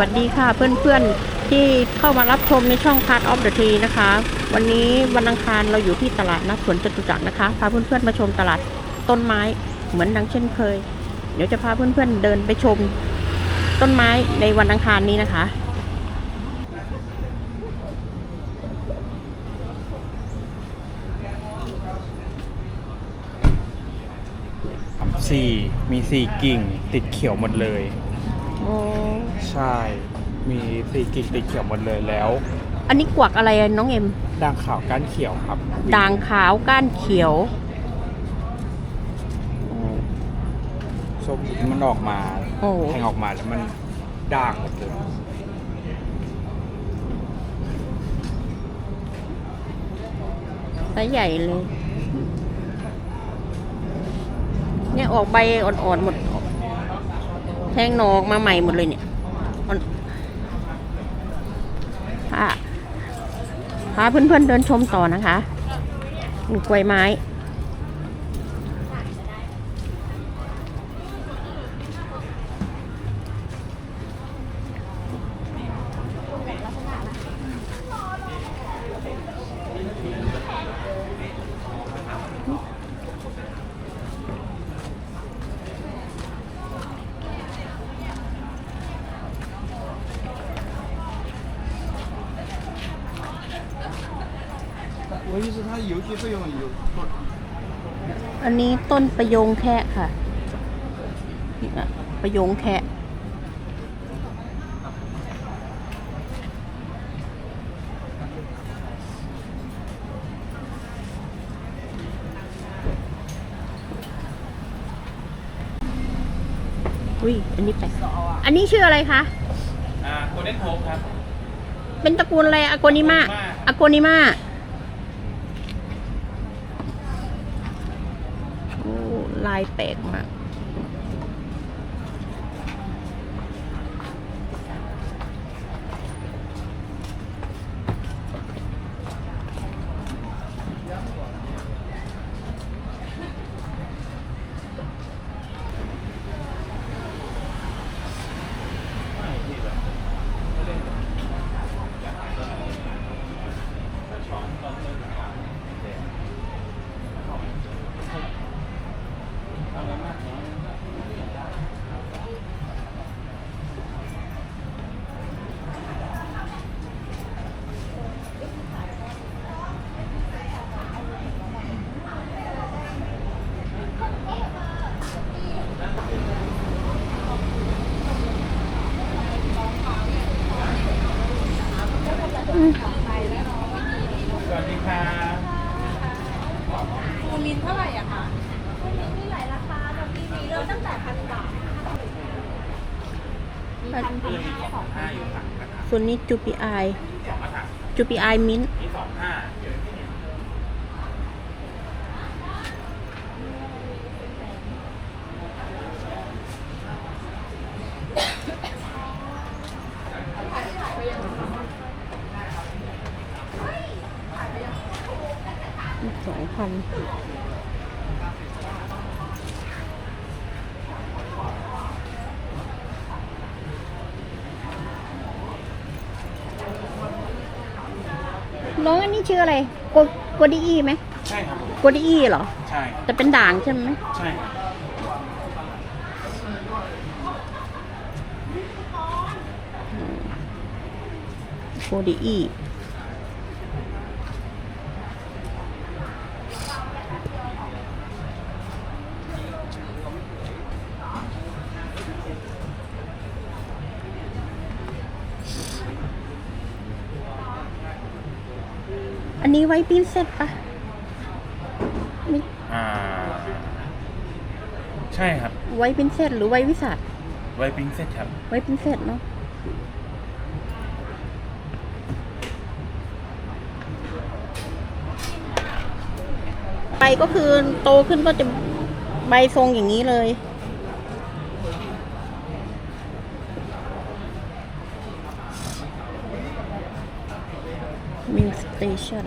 วัสดีค่ะเพื่อนๆที่เข้ามารับชมในช่อง Part of the Tree นะคะ วันนี้วันอังคารเราอยู่ที่ตลาดนัดสวนจตุจักรนะคะ พาเพื่อนๆมาชมตลาดต้นไม้เหมือนดังเช่นเคย เดี๋ยวจะพาเพื่อนๆเดินไปชมต้นไม้ในวันอังคารนี้นะคะ สี่มีสี่กิ่งติดเขียวหมดเลย โอ้ ใช่ มีสี่กิ่งติดเขียวหมดเลยแล้ว อันนี้กวักอะไรอะน้องเอ็ม ด่างขาวก้านเขียวครับด่างขาวก้านเขียวส้มมันออกมาโอ้แทงออกมาแล้วมันด่างหมดเลยไซส์ใหญ่เลย เนี่ยออกใบอ่อนๆหมด แทงหนอออกมาใหม่หมดเลยเนี่ยอ่อนพา พาเพื่อนๆเดินชมต่อนะคะกล้วยไม้ ประโยงแคะค่ะนี่นะประโยงแคะอุ้ย อันนี้แปลกอันนี้ชื่ออะไรคะ อ่าโคเดนโฮครับ เป็นตระกูลอะไรอะโกนิมา Agonima อะโกนิมาโอ้ลาย แปลกมาก ฝั่งนะครับส่วนนี้จูปีไอางจูปีไอมิ้นท์นี่สองห้าสองพัน น้องอันนี้ชื่ออะไรโกโกดีอีไหมใช่ครับโกดีอีเหรอ ใช่แต่เป็นด่างใช่ไหมใช่ครับโกดีอี อันนี้ไว้ปิ้นเซ็ตปะไม่อ่า ใช่ครับ ไว้ปิ้นเซ็ตหรือไว้วิสัทไวปิ้งเซ็ตครับ ไว้ปิ้นเซ็ตเนาะใบก็คือโตขึ้นก็จะใบทรงอย่างนี้เลย มิวสเตชัน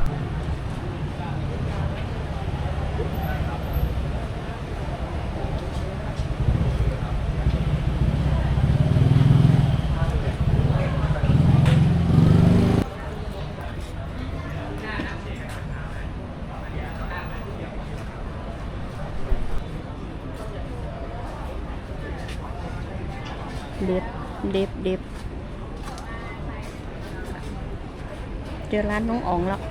ด็บเด็บเด็บ เจอร้านน้องอ๋องแล้ว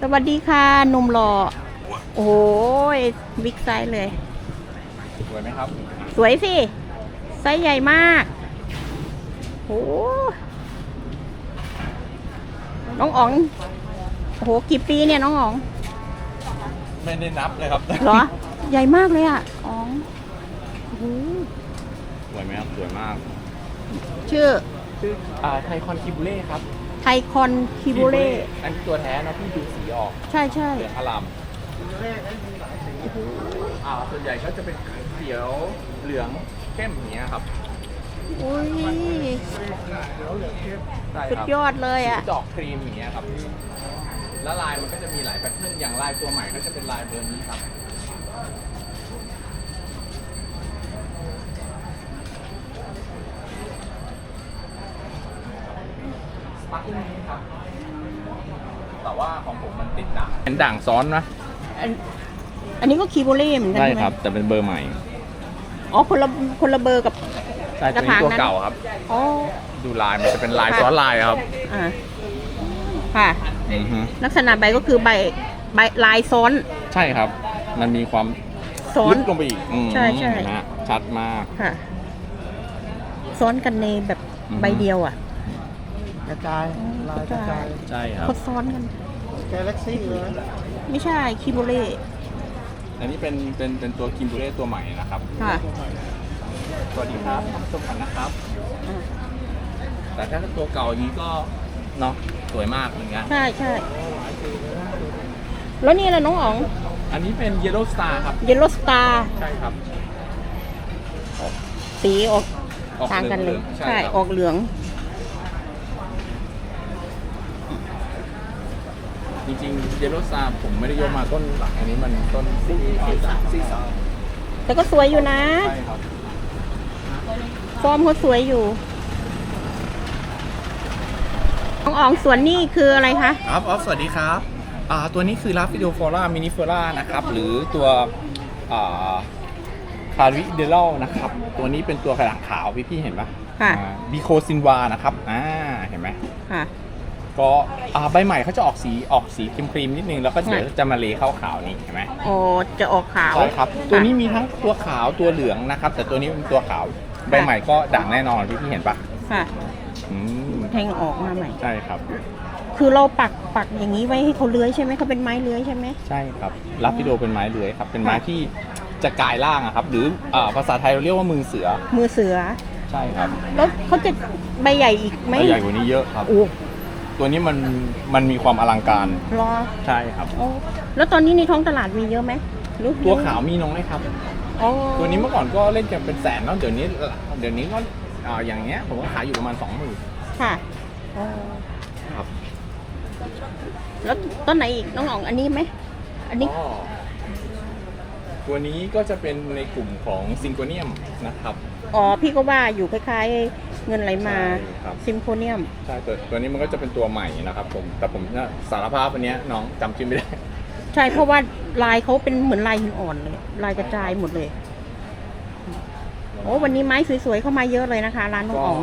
สวัสดีค่ะหนุ่มหล่อ โอ้ยบิ๊กไซส์เลย สวยไหมครับ สวยสิ ไซส์ใหญ่มากโหน้องอ๋อง โอ้โห กี่ปีเนี่ยน้องอ๋อง ไม่ได้นับเลยครับเหรอ ใหญ่มากเลยอะ อ๋องโอ้โหสวยไหมครับ สวยมาก ชื่อ ชื่ออ่าไทคอนคิบูเล่ครับไทคอนคิโบเล่อันนี้ตัวแท้นะพี่ดูสีออก ใช่ใช่เหลืองอลามอ่าส่วนใหญ่ก็จะเป็นเขียวเหลืองเข้มอย่างเงี้ยครับอุ้ยใช่สุคดรับยอดเลยอะดอกครีมอย่างเงี้ยครับ แล้วลายมันก็จะมีหลายแพทเทิร์นอย่างลายตัวใหม่ก็จะเป็นลายเบอร์นี้ครับ สปาร์กิ้งนี้ครับ แต่ว่าของผมมันติดด่างเป็นด่างซ้อนนะอันอันนี้ก็คีโบเล่เหมือนกันใช่ใช่ไหมครับ แต่เป็นเบอร์ใหม่อ๋อคนละคนละเบอร์กับ ใช่ตัวนี้ตัวเก่าครับ อ๋อดูลายมันจะเป็นลายซ้อนลายครับอ่าค่ะ อือฮึลักษณะใบก็คือใบใบลายซ้อน ใช่ครับ มันมีความซ้อน ลึกลงไปอีกอืมใช่ใช่ เห็นไหมฮะชัดมาก ค่ะ ซ้อนกันในแบบอือฮึ ใบเดียวอะก ระจายลายกระจายใช่ครับ เขาซ้อนกัน กาแล็กซี่เลยไม่ใช่คีโบเล่อันนี้เป็นเป็นเป็นตัวคิมบูเล่ตัวใหม่นะครับ ค่ะสวัสดีครับน้ำส้มขันนะครับอ่าแต่ถ้าตัวเก่าอย่างนี้ก็เนาะสวยมากอย่างเงี้ยใช่ใช่แล้วนี่อะไรน้องอ๋อง อันนี้เป็น Yellow Star ครับ เยลโลสตาร์ใช่ครับสีออกออกต่างกันเลย หองๆใช่ครับออกเหลือง ริงๆ Yellow Star ผมไม่ได้ยกมาต้นหลักอันนี้มันต้นสีสีสามแต่ก็สวยอยู่นะ ใช่ครับฟอร์มเขาสวยอยู่น้องอ๋องสวนนี่คืออะไรคะ ครับออฟสวัสดีครับอ่าตัวนี้คือลาฟิโดฟอร่ามินิฟอร่านะครับ หรือตัวอ่าคาริเดลนะครับ ตัวนี้เป็นตัวกระดาษขาวพี่พี่ๆเห็นปะค่ะบีโคซินวานะครับอ่าเห็นไหมค่ะ ก็อ่าใบใหม่เขาจะออกสีออกสีครีมๆนิดนึงแล้วก็เดี๋ยวค่ะจะมาเลเข้าขาวนี่เห็นไหมโอ้จะออกขาวใช่ครับ ตัวนี้มีทั้งตัวขาวตัวเหลืองนะครับ แต่ตัวนี้เป็นตัวขาวใบใหม่ก็ด่างแน่นอนพี่พี่ๆเห็นปะค่ะอืมแทงออกมาใหม่ ใช่ครับ คือเราปักปักอย่างนี้ไว้ให้เขาเลื้อยใช่ไหมเขาเป็นไม้เลื้อยใช่ไหมใช่ครับลาฟิโดเป็นไม้เลื้อยครับ เป็นไม้ค่ะที่จะกลายร่างอะครับ หรืออาภาษาไทยเราเรียกว่ามือเสือ มือเสือ ใช่ครับ แล้วเขาจะใบใหญ่อีกไหมใบใหญ่กว่านี้เยอะครับ โอ้ ตัวนี้มันมันมีความอลังการรอใช่ครับ โอ้แล้วตอนนี้ในท้องตลาดมีเยอะไหมหรือตัวขาวมีน้อยครับ อ๋อตัวนี้เมื่อก่อนก็เล่นกันเป็นแสนแล้วเดี๋ยวนี้เดี๋ยวนี้ก็อ่าอย่างเงี้ยผมก็ขายอยู่ประมาณสองหมื่นค่ะอ๋อครับแล้วต้นไหนอีกน้องอ๋องอันนี้ไหมอันนี้ก็ตัวนี้ก็จะเป็นในกลุ่มของซิงโกเนียมนะครับ อ๋อ พี่ก็ว่าอยู่คล้ายๆ เงินไหลมาใช่ครับ ซิมโฟเนียม ใช่ตัวตัวนี้มันก็จะเป็นตัวใหม่นะครับผมแต่ผมเนี่ยสารภาพวันนี้ยน้องจำชื่อไม่ได้ ใช่เพราะว่าลายเขาเป็นเหมือนลายหินอ่อนเลย ลายกระจายหมดเลย โอ้วันนี้ไม้สวยๆเข้ามาเยอะเลยนะคะ ร้านน้องก็อ๋อง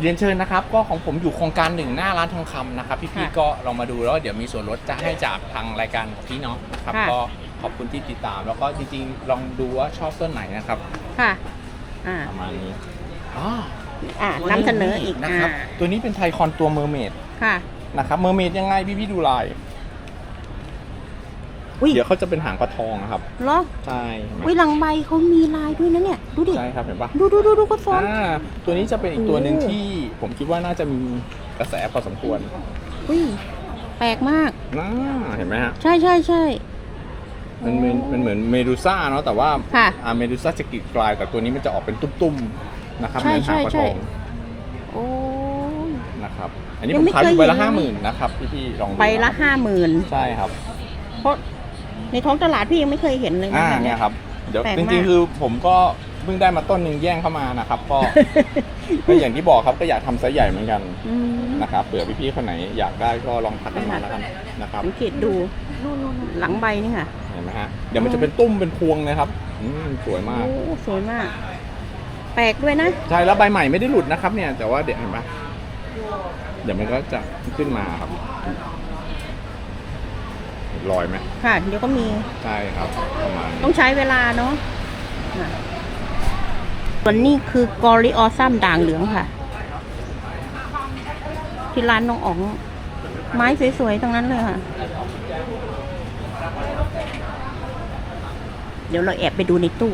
เรียนเชิญนะครับ ก็ของผมอยู่โครงการหนึ่งหน้าร้านทองคำนะครับ พี่ค่ะๆก็ลองมาดูแล้วเดี๋ยวมีส่วนลดจะให้จากทางรายการของพี่เนาะนะครับค่ะ ก็ขอบคุณที่ติดตาม แล้วก็จริงๆ ลองดูว่าชอบต้นไหนนะครับ ค่ะ อ่า ประมาณนี้อ๋อ อ่านำเสนออีกนะครับอ่าตัวนี้เป็นไทคอนตัวเมอร์เมดค่ะ นะครับเมอร์เมดยังไงพี่ๆดูลาย อุ้ยเดี๋ยวเขาจะเป็นหางปลาทองนะครับ เหรอใช่เห็นไหมอุ้ยหลังใบเขามีลายด้วยนะเนี่ย ดูดิ ใช่ครับเห็นปะดูดูดูดูเขาซ้อน อ่าตัวนี้จะเป็นอีกตัวหนึ่งโอ้ที่ผมคิดว่าน่าจะมีกระแสพอสมควรอุ้ยแปลกมาก น่าเห็นไหมฮะ ใช่ใช่ใช่ มันเหมือนมันเหมือนเมดูซ่าเนาะแต่ว่าค่ะ อ่าเมดูซ่าจะกรีดกลายแต่ตัวนี้มันจะออกเป็นตุ้มๆ นะครับใช่เหมือนหางปลาใช่ทองโอ้ย นะครับอันนี้ยัผงมไม่ขายอยู่เคใบยละเห็น ห้าหเลมื่ยนนะครับพี่ๆลองดูใบละห้าหมื่นใช่ครับเพราะในท้องตลาดพี่ยังไม่เคยเห็นเลยนะอ่าแบบเนี่ยครับเดี๋ยวแปลกจมาก ริงๆคือผมก็เพิ่งได้มาต้นหนึ่งแย่งเข้ามานะครับก็ ก็อย่างที่บอกครับก็อยากทำไซส์ใหญ่เหมือนกันอืมนะครับเผื่อพี่ๆคนไหนอยากได้ก็ลองทักกันมาแล้วกันนะครับ สังเกตดูหลังใบนี่ค่ะ เห็นไหมฮะเดี๋ยวมันจะเป็นตุ้มเป็นพวงเลยครับอืมสวยมาก โอ้สวยมากแปลกด้วยนะ ใช่แล้วใบใหม่ไม่ได้หลุดนะครับเนี่ยแต่ว่าเดี๋ยวเห็นปะเดี๋ยวมันก็จะขึ้นมาครับเห็นรอยไหมค่ะ เดี๋ยวก็มีใช่ครับประมาณนี้ต้องใช้เวลาเนาะอะส่วนนี้คือกอริออซัมด่างเหลืองค่ะ ที่ร้านน้องอ๋อง ไม้สวยๆทั้งนั้นเลยค่ะ เดี๋ยวเราแอบไปดูในตู้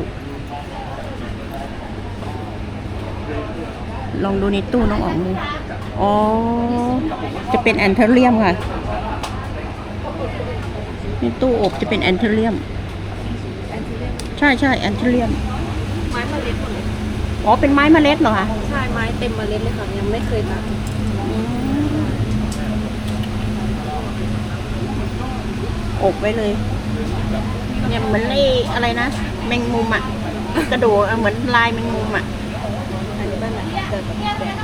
ลองดูในตู้น้องอ๋องดูอ๋อ จะเป็นแอนเทอเรียมค่ะ ในตู้อบจะเป็นแอนเทอเรียม ใช่ใช่แอนเทอเรียม ไม้เมล็ดหมดเลยอ๋อ เป็นไม้เมล็ดเหรอคะ ใช่ไม้เต็มเมล็ดเลยค่ะยังไม่เคยตัดอบไว้เลยเนี่ยเหมือนไอ้อะไรนะ แมงมุมอะ กระโดดอะเหมือนลายแมงมุมอะอันนี้ บ้านไหนเกิดกับแดง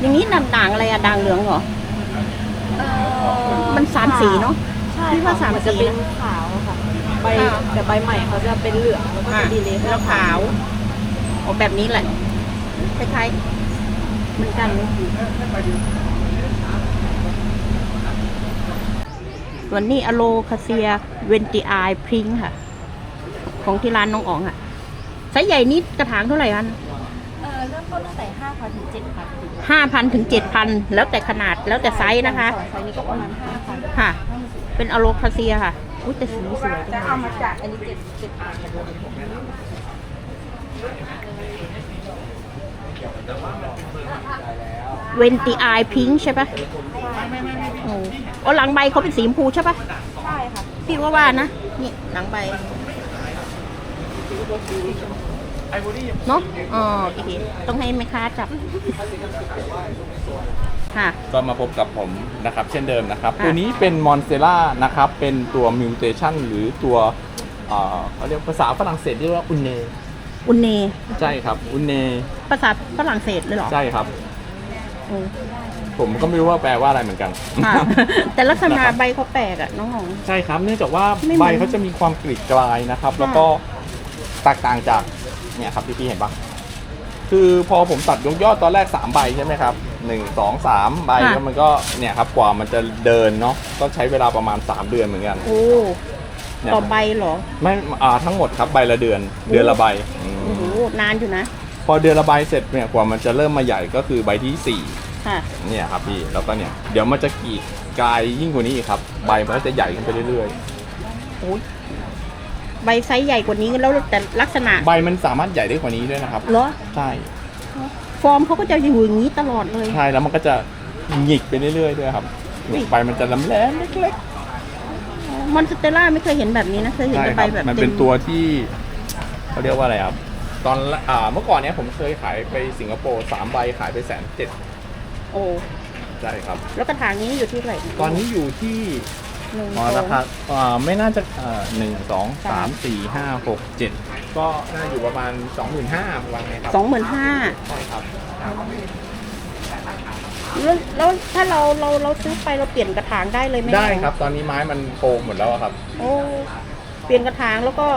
อย่างนี้ด่างๆอะไรอะด่างเหลืองเหรอเอ่อมันสามสีเนาะ ใช่พี่ว่าสามจะสีเป็นขาวค่ะ ใบอ่าแต่ใบใหม่เขาจะเป็นเหลืองแล้วก็อะจะดีเลยแล้วขาวออกแบบนี้แหละคล้ายๆเหมือนกัน ส่วนนี้อโลคาเซียเวนติอายพริงค่ะ ของที่ร้านน้องอ๋องค่ะไซส์ใหญ่นี่กระถางเท่าไหร่กันเอ่อเริ่มต้นตั้งแต่ห้าพันถึงเจ็ดพันห้าพันถึงเจ็ดพันแล้วแต่ขนาดแล้วแต่ไซส์นะคะสองไซส์นี้ก็ประมาณห้าพันค่ะ เป็นอโลคาเซียค่ะอุ้ยแต่สีสวยจัจะงเอามาจากอันนี้เจ็ดเจ็ดพัน เวนติอายพิงใช่ปะโอ้โอ้หลังใบเขาเป็นสีชมพูใช่ปะใช่ค่ะ พี่ว่าว่านะ นี่หลังใบเนาะอ๋อโอเคต้องให้แม่ค้าจับ ค่ะ ก็มาพบกับผมนะครับ เช่นเดิมนะครับค่ะตัวนี้เป็นมอนเซล่านะครับ เป็นตัวมิวเทชันหรือตัวเอ่อเขาเรียกภาษาฝรั่งเศสเรียกว่าอุนเนอุนเน ใช่ครับ อุนเน ภาษาฝรั่งเศสเลยเหรอ ใช่ครับอืม ผมก็ไม่รู้ว่าแปลว่าอะไรเหมือนกัน ค่ะ แต่ลักษณะนะครับใบเขาแปลกอะน้องหง ใช่ครับ เนื่องจากว่าไม่เหมืใบอนเขาจะมีความกรีดกลายนะครับค่ะแล้วก็แตกต่างจากเนี่ยครับที่พี่เห็นปะคือพอผมตัดยกยอดตอนแรก3ใบใช่ไหมครับ1 2 3ใบแล้วมันก็เนี่ยครับกว่ามันจะเดินเนาะก็ใช้เวลาประมาณ 3 เดือนเหมือนกันโอ้เนี่ยต่อใบเหรอ ไม่อ่าทั้งหมดครับใบละเดือนเดือนละใบอืมโอ้โหนานอยู่นะ พอเดือนละใบเสร็จเนี่ยกว่ามันจะเริ่มมาใหญ่ก็คือใบที่สี่ค่ะ เนี่ยครับพี่แล้วก็เนี่ยเดี๋ยวมันจะกรีดกลายยิ่งกว่านี้อีกครับ ใบมันก็จะใหญ่ขึ้นไปเรื่อยโอ้ยใบไซส์ใหญ่กว่านี้แล้วแต่ลักษณะๆ ใบมันสามารถใหญ่ได้กว่านี้ด้วยนะครับ เหรอใช่ฟอร์มเขาก็จะอยู่อย่างนี้ตลอดเลย ใช่แล้วมันก็จะหงิกไปเรื่อยๆด้วยครับเนี่ยใบมันจะแหลมๆเล็กมอนสเตล่าไม่เคยเห็นแบบนี้นะเคยๆเห็นใช่แต่คใบรับแบบมันต็เป็นตัวที่เขาเรียกว่าอะไรครับ ตอนละอ่าเมื่อก่อนเนี้ยผมเคยขายไปสิงคโปร์สามใบขายไปแสนเจ็ดโอ้ใช่ครับ แล้วกระถางนี้อยู่ที่เท่าไหร่ตอนนี้อยู่ที่หนึ่งอ๋อสองราคาอ่าไม่น่าจะอ่าหนึ่งสองสามสี่ห้าหกเจ็ดก็น่าอยู่ประมาณสองหมื่นห้าวันไงครับสองหมื่นห้าใช่ครับแล้วแล้วถ้าเราเราเราซื้อไปเราเปลี่ยนกระถางได้เลยไหมได้ครับตอนนี้ไม้มันโป่งหมดแล้วอะครับ โอ้เปลี่ยนกระถางแล้วก็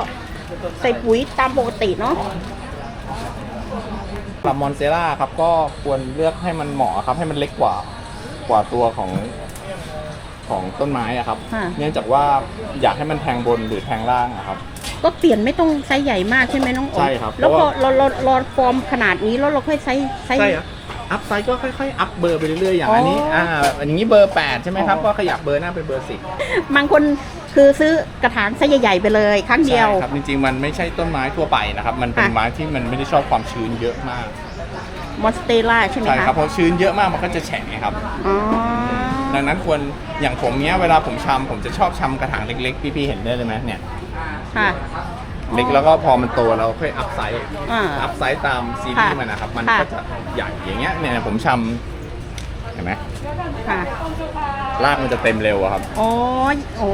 ใส่ปุ๋ยตามปกติเนาะสำหรับมอนเซล่าครับก็ควรเลือกให้มันเหมาะครับ ให้มันเล็กกว่ากว่าตัวของของต้นไม้อะครับ ค่ะ เนื่องจากว่าอยากให้มันแทงบนหรือแทงล่างอะครับ ก็เปลี่ยนไม่ต้องไซส์ใหญ่มากใช่ไหมน้องอ๋อใช่ครับแล้วเพพอราะว่า เราเราเราฟอร์มขนาดนี้แล้วเราค่อยไซส์ไซส์ ใช่ครับอัพไซด์ก็ค่อยๆ อัพเบอร์ไปเรื่อยๆอย่างอันนี้อ๋ออ่ อ่าอันนี้เบอร์ 8 ใช่ไหมครับอ๋อก็ขยับเบอร์หน้าเป็นเบอร์10บางคน คือซื้อกระถางไซส์ใหญ่ๆไปเลยครั้งเดีใช่ยวครับจริงๆมันไม่ใช่ต้นไม้ทั่วไปนะครับมันเป็นค่ะ ไม้ที่มันไม่ได้ชอบความชื้นเยอะมากมอนสเตล่าใช่ไหมใช่คะครับเพราะชื้นเยอะมากมันก็จะแฉะครับ อ๋อ ดังนั้นควรอย่างผมเนี้ยเวลาผมชำผมจะชอบชำกระถางเล็กๆพี่ๆเห็นได้เลยไหมเนี่ยค่ะ เล็กแล้วก็พอมันโตเราค่อยอัพไซส์อ่าอัพไซส์ตามซีรีส์ค่ะมันนะครับมันค่ะ ก็จะใหญ่อย่างเงี้ยเนี่ยผมชำเห็น ไหมค่ะ รากมันจะเต็มเร็วอะครับ อ๋อโอ้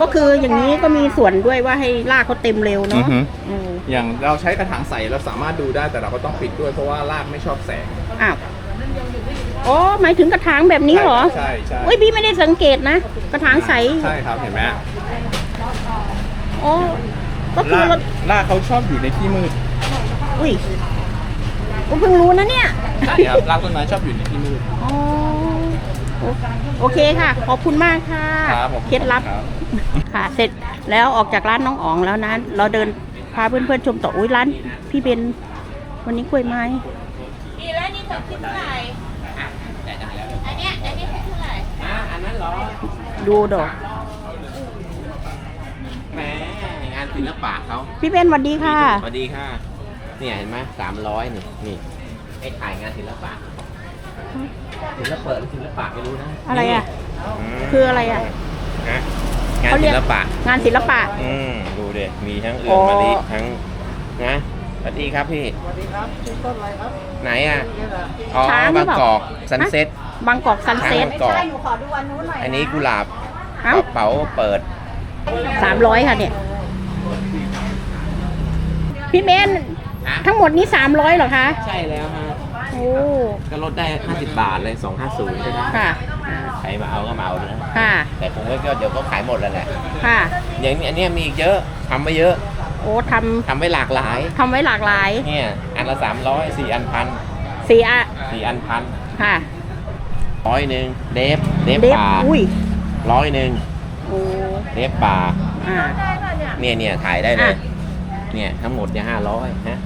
ก็คืออย่างนี้ก็มีส่วนด้วยว่าให้รากเขาเต็มเร็วอือเนาะฮึ อืมอย่างเราใช้กระถางใสเราสามารถดูได้แต่เราก็ต้องปิดด้วยเพราะว่ารากไม่ชอบแสงอ้าวอ๋อหมายถึงกระถางแบบนี้เหรอใช่ใช่เอ้ยพี่ไม่ได้สังเกตนะ กระถางใสใช่ครับเห็นไหมอ๋อก็คือลากเราลากเขาชอบอยู่ในที่มืดอุ้ยก็เพิ่งรู้นะเนี่ย ใช่ครับลากต้นไม้ชอบอยู่ในที่มืด อ๋อโอโอเคค่ะ ขอบคุณมากค่ะ ครับผมเคล็ดลับ ครับ ค่ะ เสร็จแล้วออกจากร้านน้องอ๋องแล้วนะ เราเดินพาเพื่อนๆชมต่อ อุ้ยร้าน พี่เบน วันนี้กล้วยไม้นี่แล้วนี่ผมคิดเท่าไหร่อันเนี้ยอันนี้คิดเท่าไหร่ดูดอก แหมงานศิลปะเขาพี่เบนสวัสดีค่ะ สวัสดีค่ะ เนี่ยเห็นไหมสามร้อยนี่นี่ไอ้ถ่ายงานศิลปะ ศิลปะหรือศิลปะไม่รู้นะอะไรอะนี่มคืออะไรอะฮะงานเขาเรีศิยกลปะ งานศิลปะ อืมดูเด็มีทั้งเอือ๋ออมมะลิทั้งนะสวัสดีครับพี่สวัสดีครับชื่อต้นอะไรครับ ไหนอะนี่แหละอ๋อช้างหรืบาองเปล่า กอกซันเซ็ต บางกอกซันเซ็ตช้างบางกอกหนูขอดูอันนู้นหน่อยอันนี้กุหลาบเอ้ากระเป๋าเปิด สามร้อยค่ะเนี่ย พี่เบนฮะ ทั้งหมดนี้สามร้อยเหรอคะ ใช่แล้วฮะ โอ้ ก็ลดได้ 50 บาทเลย 250ใช่ไหมค่ะใครมาเอาก็มาเอานะค่ะ แต่คงก็เดี๋ยวก็ขายหมดแล้วแหละค่ะ อย่างนี้อันเนี้ยมีอีกเยอะทำไว้เยอะโอ้ททำไว้หลากหลายำทำไว้หลากหลายเนี่ย อันละสามร้อยสี่อันพันสีอะสี่อันพันค่ะร้อยหนึ่งเดฟเดฟเดฟป่าอุ้ยร้อยหนึ่งโอ้เดฟป่าอ่า เนี่ยเนี่ยถ่ายได้เลยอะเนี่ยทั้งหมดเนี่ยห้าร้อยฮะไหน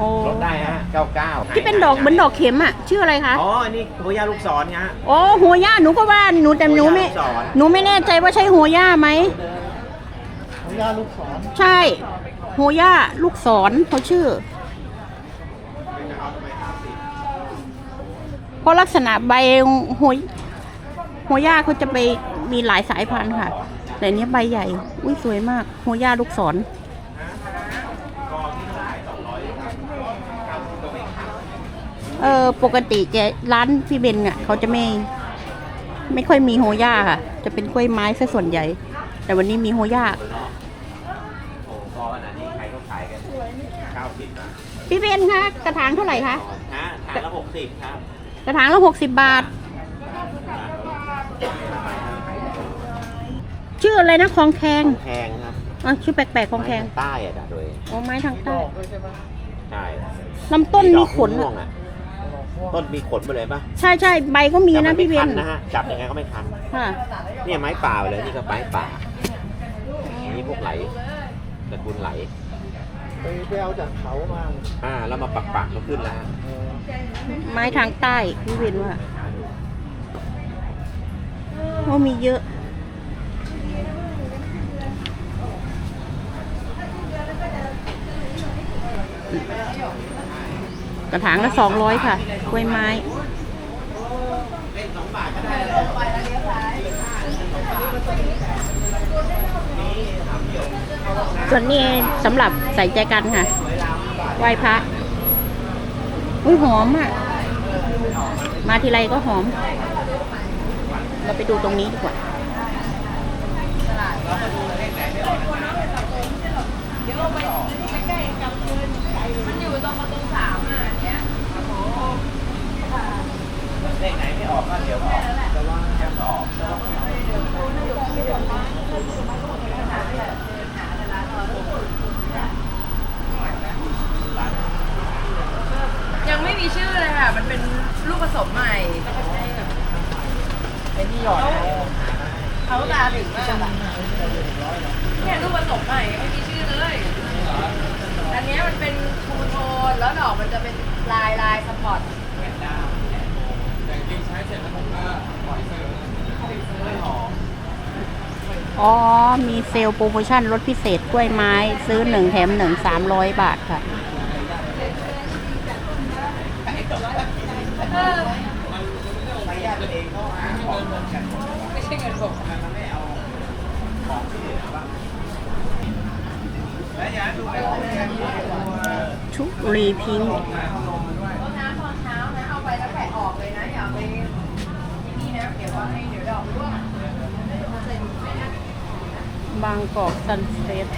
โอ้ลดได้ฮะเก้าเก้าที่เป็นดอกเหมือนดอกเข็มอะ ชื่ออะไรคะ อ๋ออันนี้หัวยาลูกศรฮะ โอ้หัวย่าหนูก็ว่าหนูแต่หนูไม่ หัวย่าลูกศร หนูไม่แน่ใจว่าใช่หัวย่าไหมของย่าลูกศรใช่ หัวย่าลูกศรเขาชื่อ เพราะลักษณะใบหัวหัวย่าเขาจะไปมีหลายสายพันธุ์ค่ะ แต่อันเนี้ยใบใหญ่ อุ้ยสวยมาก หัวย่าลูกศร เออปกติแกร้านพี่เบนอะเขาจะไม่ ไม่ค่อยมีโฮย่าค่ะ จะเป็นกล้วยไม้ซะส่วนใหญ่ แต่วันนี้มีโฮย่าโอ้พอขนาดนี้ใครก็ขายกันเก้าสิบนะพี่เบนคะกระถางเท่าไหร่คะฮะทานละหกสิบครับกระถางละหกสิบบาท ชื่ออะไรนะคลองแคงแพงครับอ๋อชื่อแปลกๆคลองแคงไม้ทาใต้อะจ้ะโดยอ๋อไม้ทางดใต้อกด้วยใช่ไหมใช่ลำต้นมีขนดอกม่วงอะอะ ต้นมีขนไปเลยปะใช่ใช่ใบก็มีแต่นะนพี่เบไม่คันนะฮะจับยังไงก็ไม่คันค่ะ เนี่ยไม้ป่าไปเลยนี่ก็ไม้ป่านี่พวกไหลตระกูลไหล ไปไปเอาจากเขามาอ่าแล้วมาปักปักๆก็ขึ้นแล้วฮะเออไม้ทางใต้พี่เบนว่าว่ามีเยอะ กระถางละสองร้อยค่ะ กล้วยไม้ส่วนนี้สำหรับใส่ใจกันค่ะ ไหว้พระ อุ้ยหอมอะ มาทีไรก็หอม เราไปดูตรงนี้ดีกว่า ยังไม่มีชื่อเลยค่ะ มันเป็นลูกผสมใหม่ไอ้นี่หยอดเขาตาถึงมากอะเนี่ยลูกผสมใหม่ยังไม่มีชื่อเลย อันเนี้ยมันเป็นทูโทนแล้วดอกมันจะเป็นลายลายสปอร์ต อ๋อ มีเซลล์โปรโมชั่นลดพิเศษกล้วยไม้ ซื้อหนึ่งแถมหนึ่งสามร้อยบาทค่ะ ชุรีพิงค์างกอกซันเซ็ต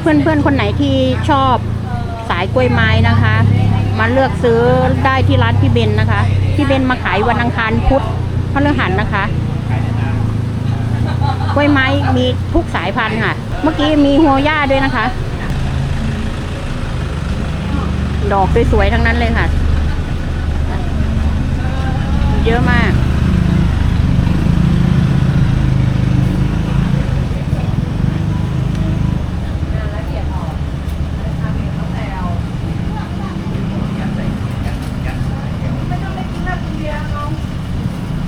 เพื่อนๆ คนไหนที่ชอบสายกล้วยไม้นะคะ มาเลือกซื้อได้ที่ร้านพี่เบนนะคะ พี่เบนมาขายวันอังคารพุธพฤหัสนะคะ กล้วยไม้มีทุกสายพันธุ์ค่ะ เมื่อกี้มีหัวย่าด้วยนะคะ ดอกสวยๆทั้งนั้นเลยค่ะ เยอะมาก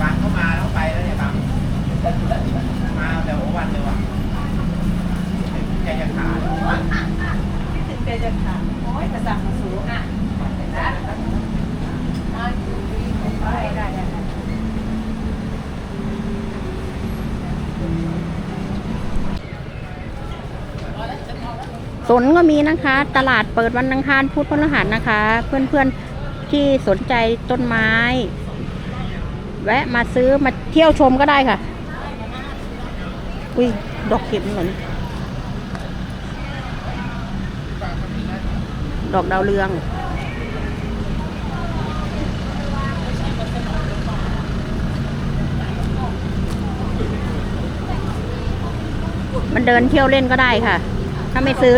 บังเข้ามาแล้วไปแล้วเนี่ยบังมาแต่หัววันเลยว่ะใจจะขาด ถึงเจจะขาดโอ้ยแต่สั่งมาสูงอะเห็นไหมอะได้ได้ได้ ส นก็มีนะคะ ตลาดเปิดวันอังคารพุธพฤหัสนะคะ เพื่อนๆที่สนใจต้นไม้ แวะมาซื้อมาเที่ยวชมก็ได้ค่ะอุ้ยดอกเข็มเหมือนดอกดาวเรืองมันเดินเที่ยวเล่นก็ได้ค่ะ ถ้าไม่ซื้อ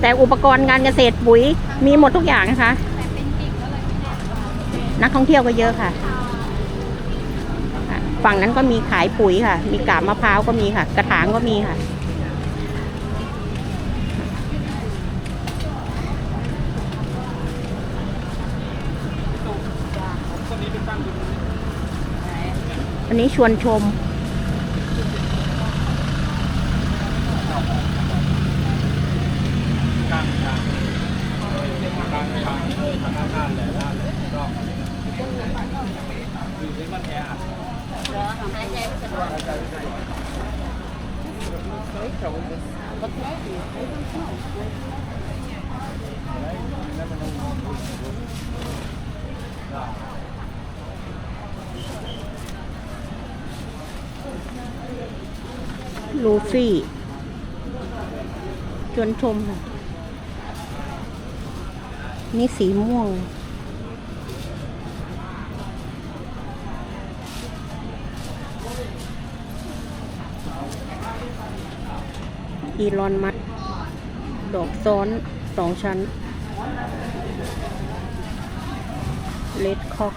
แต่อุปกรณ์การเกษตรปุ๋ยมีหมดทุกอย่างนะคะ นักท่องเที่ยวก็เยอะค่ะอะ ฝั่งนั้นก็มีขายปุ๋ยค่ะ มีกาบมะพร้าวก็มีค่ะ กระถางก็มีค่ะอันนี้ชวนชม ลูฟี่ชวนชมค่ะนี่สีม่วง อีลอนมัด ดอกซ้อนสองชั้นเลดคอก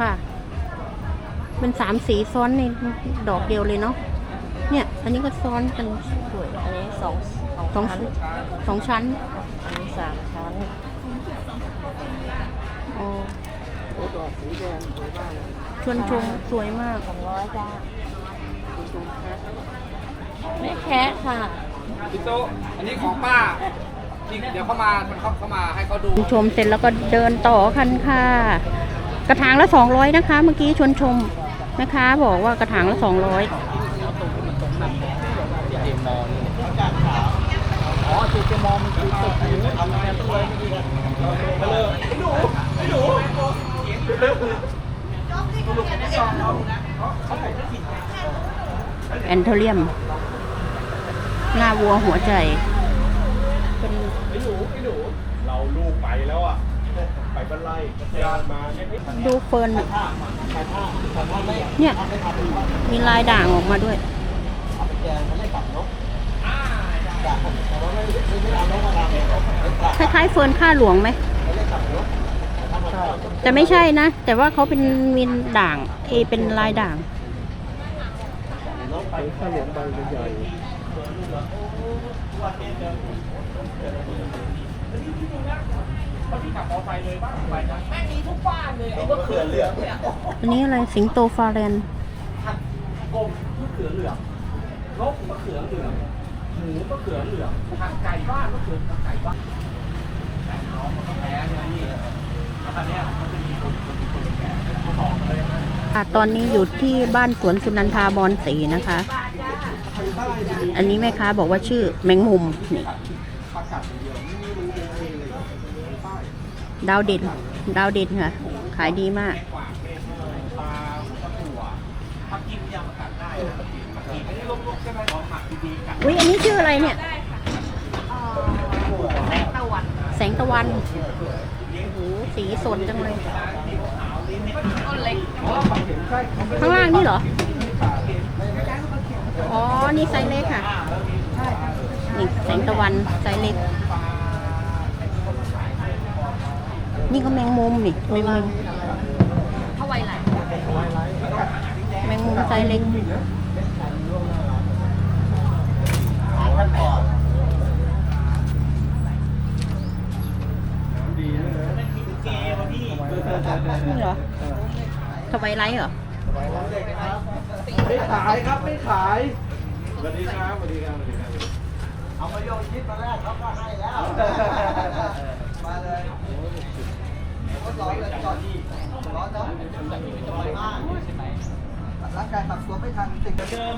ค่ะ เป็นสามสีซ้อนในดอกเดียวเลยเนาะเนี่ย อันนี้ก็ซ้อนกันสวยอันนี้สองสองสองชั้นอันนี้สามชั้นอ๋อโอ้ดอกสีแดงสวยมากเลยชวนชมสวยมากสองร้อยจ้าไม่แคะค่ะพี่โตอันนี้ของป้านี่เดี๋ยวเข้ามาเขาเข้ามาให้เขาดูชมเสร็จแล้วก็เดินต่อคันค่ะ กระถางละสองร้อยนะคะ เมื่อกี้ชวนชม นะคะบอกว่ากระถางละสองร้อยเดมอนอ๋อเดมอมันคือตึกนี้ทำงานต้องเลยมาเลยไอ้หนูไอ้หนูแอนเทเรียมหน้าวัวหัวใจเป็นไอ้หนูไอ้หนูเราลูกไปแล้วอะ ไปบันไลยานมาเนี่ยดูเฟิร์นเนี่ย มีลายด่างออกมาด้วยคล้ายๆเฟิร์นข้าหลวงไหม แต่ไม่ใช่นะ แต่ว่าเขาเป็นมีด่างเอเป็นลายด่างไปข้าวเหลืองใบใหญ่ อันนี้อะไรสิงโตฟาเรนกบมะเขือเหลืองนกมะเขือเหลืองหมูมะเขือเหลืองผักไก่บ้านมะเขือไก่บ้านแต่น้องมันก็แพ้ใช่ไหมนี่แล้วตอนเนี้ยมันจะมีคนคนคนแก่เขาบอกเลยนะค่ะตอนนี้อยู่ที่บ้านสวนสุนันทาบอนสีนะคะ อันนี้แม่ค้าบอกว่าชื่อแมงมุมนี่ดาวเด่น ดาวเด่นค่ะ ขายดีมากอุ้ยอันนี้ชื่ออะไรเนี่ยแสงตะวัน แสงตะวันโอ้โหสีสดจังเลยต้นเล็กข้างล่างนี่เหรอ อ๋อ นี่ไซส์เล็กค่ะ นี่แสงตะวันไซส์เล็ก นี่ก็แมงมุมนี่แมงมุมเท่าไวไหลแมงมุมไซส์เล็กนี่เหรอทวายไลท์เหรอไม่ขายครับไม่ขายสวัสดีครับสวัสดีครับสวัสดีครับเอามาโยนคิดมาแรกเขาก็ให้แล้วมาเลย ร้อนเลยจอดร้อนเนาะร้อนมากร่างกายปรับตัวไม่ทันติดเดิม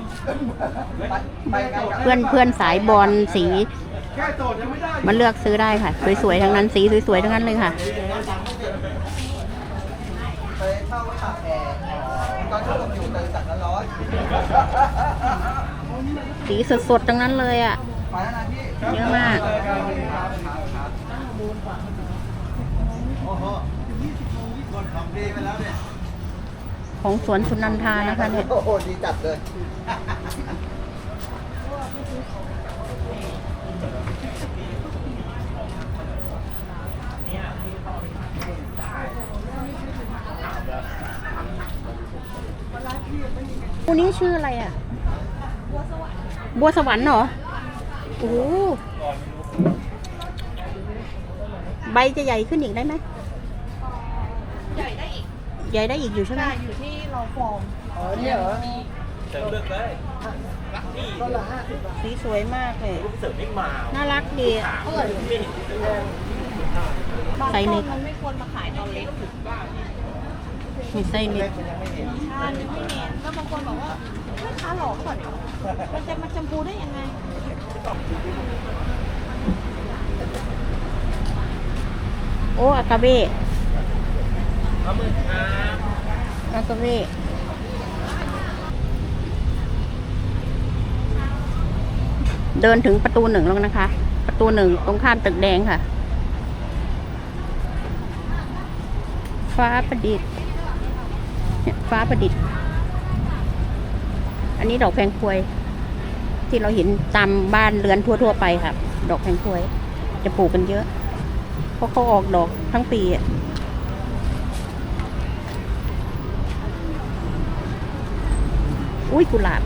ไปไงกับเพื่อนเพื่อนสายบอลสีแค่โจทย์ยังไม่ได้มาเลือกซื้อได้ค่ะ สวยๆทั้งนั้นสีสวยๆทั้งนั้นเลยค่ะไปเช่าตากแอร์ตอนที่ผมอยู่เตยตัดร้อนสีสดๆทั้งนั้นเลยอะเยอะมาก โอ้โหคนของดีไปแล้วเนี่ยของสวนสุนันทานะคะเนี่ย โอ้โหดีจัดเลยคู่นี้ชื่ออะไรอะ บัวสวรรค์เหรอ โอ้โหใบจะใหญ่ขึ้นอีกได้ไหมใหญ่ได้ อีกใหญ่ได้อีกอยู่ใช่ไหมได้อยู่ที่เราฟอร์มอ๋อเนี่ยเหรอเสริมเลือกเลยรักนี่ก็ละห้าสิบบาทสีสวยมากเลยเสริมไม่มาน่ารักดีอะเท่าไหร่ที่ไม่เห็นบางไซส์คเล็นกมันไม่ควรมาขายตอนเล็กมีไส้เล็กใช่มันไม่เน้นแล้วบางคนบอกว่าแม่ค้าหลอกก่อนมันจะมาชมพูได้ยังไงโอ้อากาเบะปลา หมึกครับอากาเบะเดินถึงประตูหนึ่งแล้วนะคะ ประตูหนึ่งตรงข้ามตึกแดงค่ะ ฟ้าประดิษฐ์เนี่ยฟ้าประดิษฐ์ อันนี้ดอกแพงพวย ที่เราเห็นตามบ้านเรือนทั่ว ๆ ไปค่ะ ดอกแพงพวย จะปลูกกันเยอะ เพราะเขาออกดอกทั้งปีอะ อุ้ยกุหลาบ